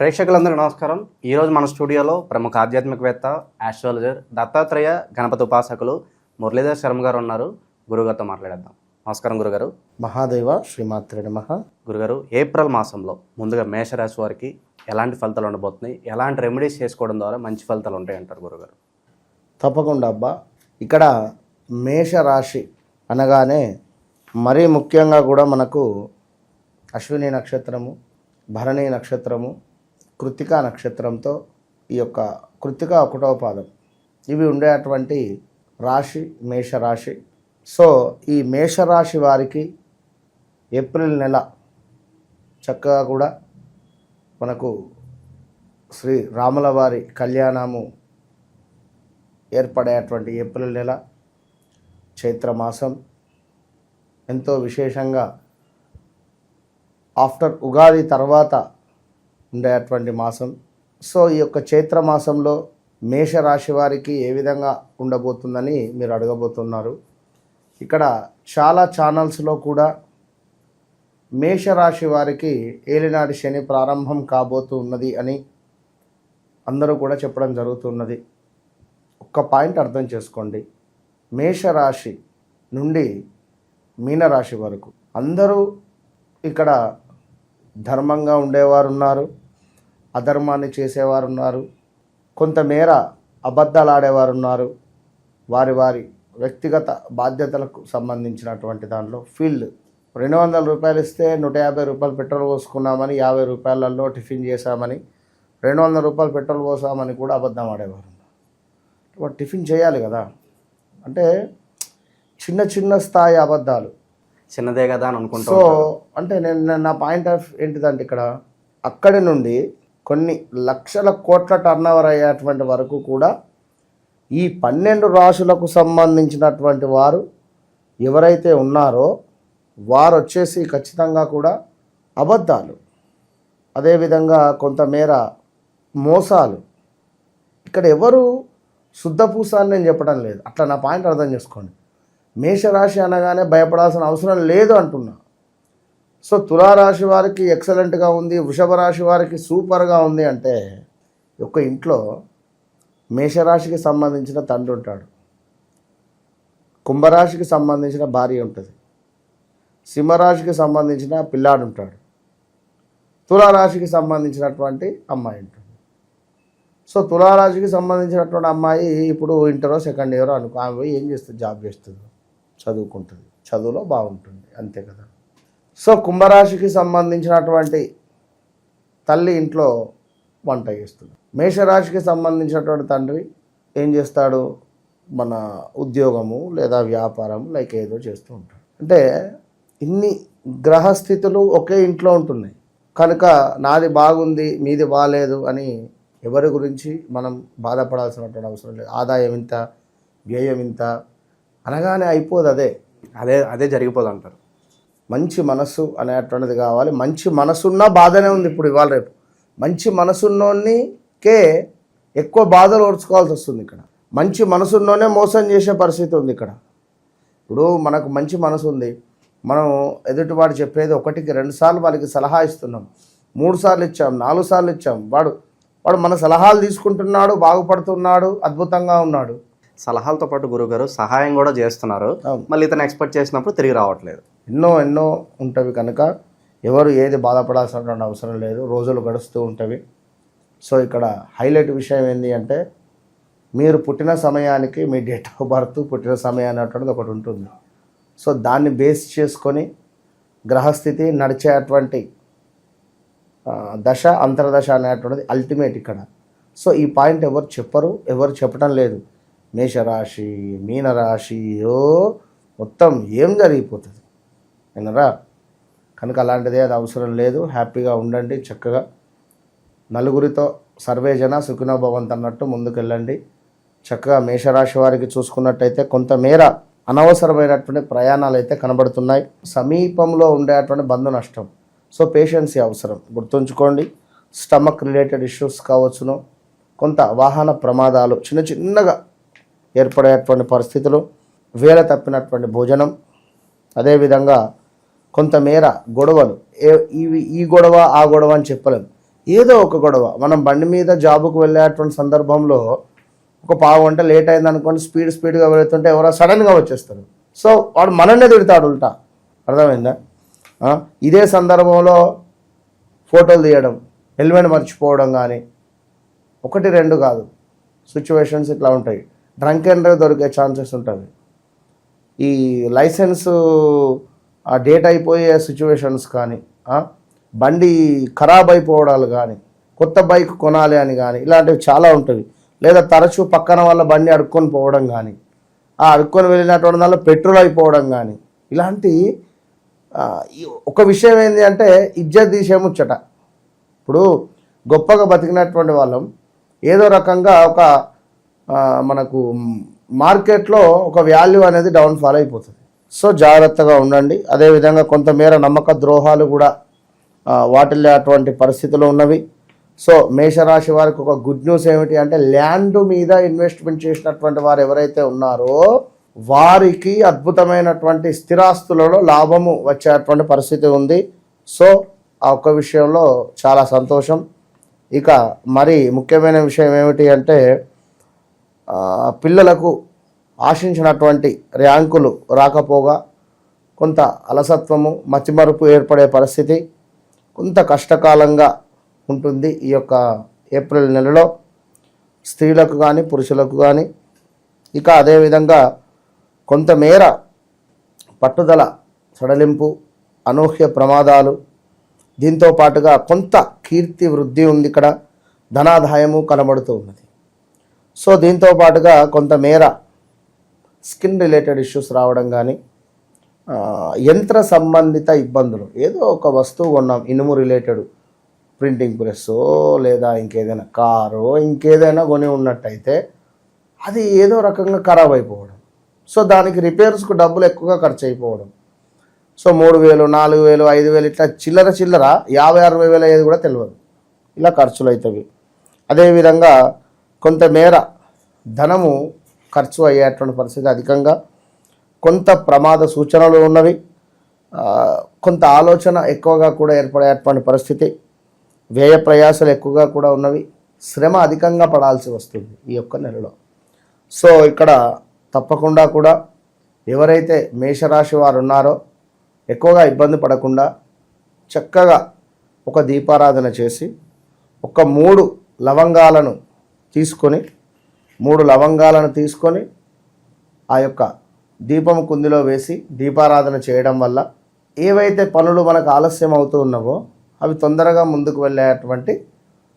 ప్రేక్షకులందరికీ నమస్కారం. ఈరోజు మన స్టూడియోలో ప్రముఖ ఆధ్యాత్మికవేత్త ఆస్ట్రాలజర్ దత్తాత్రేయ గణపతి ఉపాసకులు మురళీధర్ శర్మ గారు ఉన్నారు. గురుగారితో మాట్లాడేద్దాం. నమస్కారం గురుగారు. మహాదేవ శ్రీమాత్రే నమ. గురుగారు ఏప్రిల్ మాసంలో ముందుగా మేషరాశి వారికి ఎలాంటి ఫలితాలు ఉండబోతున్నాయి? ఎలాంటి రెమెడీస్ చేసుకోవడం ద్వారా మంచి ఫలితాలు ఉంటాయి అంటారు గురుగారు? తప్పకుండా అబ్బా. ఇక్కడ మేషరాశి అనగానే మరీ ముఖ్యంగా కూడా మనకు అశ్విని నక్షత్రము భరణి నక్షత్రము కృతికా నక్షత్రంతో ఈ యొక్క కృతిక ఒకటవ పాదం. ఇవి ఉండేటువంటి రాశి మేషరాశి. సో ఈ మేషరాశి వారికి ఏప్రిల్ నెల చక్కగా కూడా మనకు శ్రీ రాముల వారి కళ్యాణము ఏర్పడేటువంటి ఏప్రిల్ నెల చైత్రమాసం ఎంతో విశేషంగా ఆఫ్టర్ ఉగాది తర్వాత ఉండేటువంటి మాసం. సో ఈ యొక్క చైత్ర మాసంలో మేషరాశి వారికి ఏ విధంగా ఉండబోతుందని మీరు అడగబోతున్నారు. ఇక్కడ చాలా ఛానల్స్లో కూడా మేషరాశి వారికి ఏలినాటి శని ప్రారంభం కాబోతూ ఉన్నది అని అందరూ కూడా చెప్పడం జరుగుతున్నది. ఒక్క పాయింట్ అర్థం చేసుకోండి. మేషరాశి నుండి మీనరాశి వరకు అందరూ ఇక్కడ ధర్మంగా ఉండేవారు ఉన్నారు అధర్మాన్ని చేసేవారు ఉన్నారు కొంతమేర అబద్ధాలు ఆడేవారు ఉన్నారు వారి వారి వ్యక్తిగత బాధ్యతలకు సంబంధించినటువంటి దానిలో ఫీల్డ్. రెండు వందల రూపాయలు ఇస్తే నూట యాభై రూపాయలు పెట్రోల్ పోసుకున్నామని యాభై రూపాయలలో టిఫిన్ చేశామని రెండు వందల రూపాయలు పెట్రోల్ పోసామని కూడా అబద్ధం ఆడేవారు. వాడు టిఫిన్ చేయాలి కదా. అంటే చిన్న చిన్న స్థాయి అబద్ధాలు. చిన్నదే కదా అని అనుకుంటూ సో అంటే నేను నా పాయింట్ ఆఫ్ ఏంటిదంటే ఇక్కడ అక్కడి నుండి కొన్ని లక్షల కోట్ల టర్న్ ఓవర్ అయ్యేటువంటి వరకు కూడా ఈ పన్నెండు రాశులకు సంబంధించినటువంటి వారు ఎవరైతే ఉన్నారో వారు వచ్చేసి ఖచ్చితంగా కూడా అబద్ధాలు. అదేవిధంగా కొంతమేర మోసాలు. ఇక్కడ ఎవరు శుద్ధపూస అని నేను చెప్పడం లేదు. అట్లా నా పాయింట్ అర్థం చేసుకోండి. మేషరాశి అనగానే భయపడాల్సిన అవసరం లేదు అంటున్నా. సో తులారాశి వారికి ఎక్సలెంట్గా ఉంది వృషభ రాశి వారికి సూపర్గా ఉంది అంటే ఒక ఇంట్లో మేషరాశికి సంబంధించిన తండ్రి ఉంటాడు. కుంభరాశికి సంబంధించిన భార్య ఉంటుంది. సింహరాశికి సంబంధించిన పిల్లాడు ఉంటాడు. తులారాశికి సంబంధించినటువంటి అమ్మాయి ఉంటుంది. సో తులారాశికి సంబంధించినటువంటి అమ్మాయి ఇప్పుడు ఇంటరో సెకండ్ ఇయరో అనుకో ఆమె ఏం చేస్తుంది? జాబ్ చేస్తుంది. చదువుకుంటుంది. చదువులో బాగుంటుంది. అంతే కదా. సో కుంభరాశికి సంబంధించినటువంటి తల్లి ఇంట్లో వంట చేస్తుంది. మేషరాశికి సంబంధించినటువంటి తండ్రి ఏం చేస్తాడు? మన ఉద్యోగము లేదా వ్యాపారం లైక్ ఏదో చేస్తూ ఉంటాడు. అంటే ఇన్ని గ్రహస్థితులు ఒకే ఇంట్లో ఉంటున్నాయి. కనుక నాది బాగుంది మీది బాగాలేదు అని ఎవరి గురించి మనం బాధపడాల్సినటువంటి అవసరం లేదు. ఆదాయం ఇంత వ్యయం ఇంత అనగానే అయిపోదు అదే. అదే అదే జరిగిపోదు అంటారు మంచి మనసు అనేటువంటిది కావాలి. మంచి మనసున్న బాధనే ఉంది ఇప్పుడు ఇవాళ రేపు. మంచి మనసున్నోనికే ఎక్కువ బాధలు ఓర్చుకోవాల్సి వస్తుంది ఇక్కడ. మంచి మనసున్నోనే మోసం చేసే పరిస్థితి ఉంది ఇక్కడ. ఇప్పుడు మనకు మంచి మనసు ఉంది. మనం ఎదుటివాడు చెప్పేది ఒకటికి రెండు సార్లు వాళ్ళకి సలహా ఇస్తున్నాం. మూడు సార్లు ఇచ్చాం నాలుగు సార్లు ఇచ్చాం. వాడు వాడు మన సలహాలు తీసుకుంటున్నాడు బాగుపడుతున్నాడు అద్భుతంగా ఉన్నాడు. సలహాలతో పాటు గురుగారు సహాయం కూడా చేస్తున్నారు. మళ్ళీ ఇతను ఎక్స్పెక్ట్ చేసినప్పుడు తిరిగి రావట్లేదు. ఎన్నో ఎన్నో ఉంటవి కనుక ఎవరు ఏది బాధపడాల్సినటువంటి అవసరం లేదు. రోజులు గడుస్తూ ఉంటవి. సో ఇక్కడ హైలైట్ విషయం ఏంటి అంటే మీరు పుట్టిన సమయానికి మీ డేట్ ఆఫ్ బర్త్ పుట్టిన సమయం అనేటువంటిది ఒకటి ఉంటుంది. సో దాన్ని బేస్ చేసుకొని గ్రహస్థితి నడిచేటువంటి దశ అంతర్దశ అనేటువంటిది అల్టిమేట్ ఇక్కడ. సో ఈ పాయింట్ ఎవరు చెప్పరు ఎవరు చెప్పడం లేదు. మేషరాశి మీనరాశి ఓ మొత్తం ఏం జరిగిపోతుంది? అయినరా కనుక అలాంటిది అది అవసరం లేదు. హ్యాపీగా ఉండండి చక్కగా. నలుగురితో సర్వేజన సుఖినో భవంత్ అన్నట్టు ముందుకెళ్ళండి. చక్కగా మేషరాశి వారికి చూసుకున్నట్టయితే కొంతమేర అనవసరమైనటువంటి ప్రయాణాలు అయితే కనబడుతున్నాయి. సమీపంలో ఉండేటువంటి బంధు నష్టం. సో పేషెన్సీ అవసరం. గుర్తుంచుకోండి స్టమక్ రిలేటెడ్ ఇష్యూస్ కావచ్చును. కొంత వాహన ప్రమాదాలు చిన్న చిన్నగా ఏర్పడేటువంటి పరిస్థితులు వేల తప్పినటువంటి భోజనం. అదేవిధంగా కొంతమేర గొడవలు. ఏ ఇవి ఈ గొడవ ఆ గొడవ అని చెప్పలేం. ఏదో ఒక గొడవ. మనం బండి మీద జాబుకు వెళ్ళేటువంటి సందర్భంలో ఒక పావు గంట లేట్ అయింది అనుకోండి స్పీడ్ స్పీడ్గా వెళుతుంటే ఎవరో సడన్గా వచ్చేస్తారు. సో వాడు మనల్నే తిడతాడు ఉల్టా. అర్థమైందా? ఇదే సందర్భంలో ఫోటోలు తీయడం హెల్మెట్ మర్చిపోవడం కానీ ఒకటి రెండు కాదు. సిచ్యువేషన్స్ ఇట్లా ఉంటాయి. డ్రంక్ అండ్ డ్రైవ్ దొరికే ఛాన్సెస్ ఉంటుంది. ఈ లైసెన్స్ ఆ డేట్ అయిపోయే సిచ్యువేషన్స్ కానీ బండి ఖరాబ్ అయిపోవడాలు కానీ కొత్త బైక్ కొనాలి అని కానీ ఇలాంటివి చాలా ఉంటుంది లేదా తరచూ పక్కన వాళ్ళ బండి అడుక్కొని పోవడం కానీ ఆ అడుక్కొని వెళ్ళినటువంటి దానిలో పెట్రోల్ అయిపోవడం కానీ ఇలాంటి ఒక విషయం ఏంటి అంటే ఇజ్జత్ తీసే ముచ్చట. ఇప్పుడు గొప్పగా బతికినటువంటి వాళ్ళం ఏదో రకంగా ఒక మనకు మార్కెట్లో ఒక వాల్యూ అనేది డౌన్ఫాల్ అయిపోతుంది. సో జాగ్రత్తగా ఉండండి. అదేవిధంగా కొంతమేర నమ్మక ద్రోహాలు కూడా వాటిల్లో అటువంటి పరిస్థితులు ఉన్నవి. సో మేషరాశి వారికి ఒక గుడ్ న్యూస్ ఏమిటి అంటే ల్యాండ్ మీద ఇన్వెస్ట్మెంట్ చేసినటువంటి వారు ఎవరైతే ఉన్నారో వారికి అద్భుతమైనటువంటి స్థిరాస్తులలో లాభము వచ్చేటువంటి పరిస్థితి ఉంది. సో ఆ ఒక్క విషయంలో చాలా సంతోషం. ఇక మరి ముఖ్యమైన విషయం ఏమిటి అంటే పిల్లలకు ఆశించినటువంటి ర్యాంకులు రాకపోగా కొంత అలసత్వము మతిమరుపు ఏర్పడే పరిస్థితి కొంత కష్టకాలంగా ఉంటుంది ఈ యొక్క ఏప్రిల్ నెలలో. స్త్రీలకు కానీ పురుషులకు కానీ ఇక అదేవిధంగా కొంతమేర పట్టుదల సడలింపు అనూహ్య ప్రమాదాలు దీంతో పాటుగా కొంత కీర్తి వృద్ధి ఉంది ఇక్కడ. ధనాదాయము కనబడుతూ ఉన్నది. సో దీంతో పాటుగా కొంతమేర స్కిన్ రిలేటెడ్ ఇష్యూస్ రావడం కానీ యంత్ర సంబంధిత ఇబ్బందులు ఏదో ఒక వస్తువు కొన్నాం ఇనుము రిలేటెడ్ ప్రింటింగ్ ప్రెస్సో లేదా ఇంకేదైనా కారో ఇంకేదైనా కొని ఉన్నట్టయితే అది ఏదో రకంగా ఖరాబ్ అయిపోవడం. సో దానికి రిపేర్స్కు డబ్బులు ఎక్కువగా ఖర్చు అయిపోవడం సో మూడు వేలు నాలుగు వేలు ఐదు వేలు ఇట్లా చిల్లర చిల్లర యాభై అరవై వేలు అయ్యేది కూడా తెలియదు ఇలా ఖర్చులు అవుతాయి అదేవిధంగా కొంతమేర ధనము ఖర్చు అయ్యేటువంటి పరిస్థితి అధికంగా కొంత ప్రమాద సూచనలు ఉన్నవి కొంత ఆలోచన ఎక్కువగా కూడా ఏర్పడేటువంటి పరిస్థితి వ్యయ ప్రయాసాలు ఎక్కువగా కూడా ఉన్నవి శ్రమ అధికంగా పడాల్సి వస్తుంది ఈ యొక్క నెలలో. సో ఇక్కడ తప్పకుండా కూడా ఎవరైతే మేషరాశి వారు ఉన్నారో ఎక్కువగా ఇబ్బంది పడకుండా చక్కగా ఒక దీపారాధన చేసి ఒక మూడు లవంగాలను తీసుకొని మూడు లవంగాలను తీసుకొని ఆ యొక్క దీపం కుందిలో వేసి దీపారాధన చేయడం వల్ల ఏవైతే పనులు మనకు ఆలస్యం అవుతూ ఉన్నావో అవి తొందరగా ముందుకు వెళ్ళేటువంటి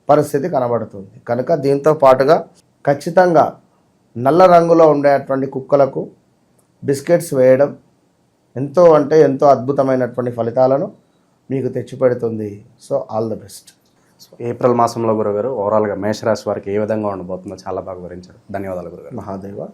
పరిస్థితి కనబడుతుంది. కనుక దీంతో పాటుగా ఖచ్చితంగా నల్ల రంగులో ఉండేటువంటి కుక్కలకు బిస్కెట్స్ వేయడం ఎంతో అంటే ఎంతో అద్భుతమైనటువంటి ఫలితాలను మీకు తెచ్చిపెడుతుంది. So all the best. So April మాసంలో గురుగారు ఓవరాల్గా మేషరాశి వారికి ఏ విధంగా ఉండబోతుందో చాలా బాగా వివరించారు. ధన్యవాదాలు గురుగారు. మహాదేవ.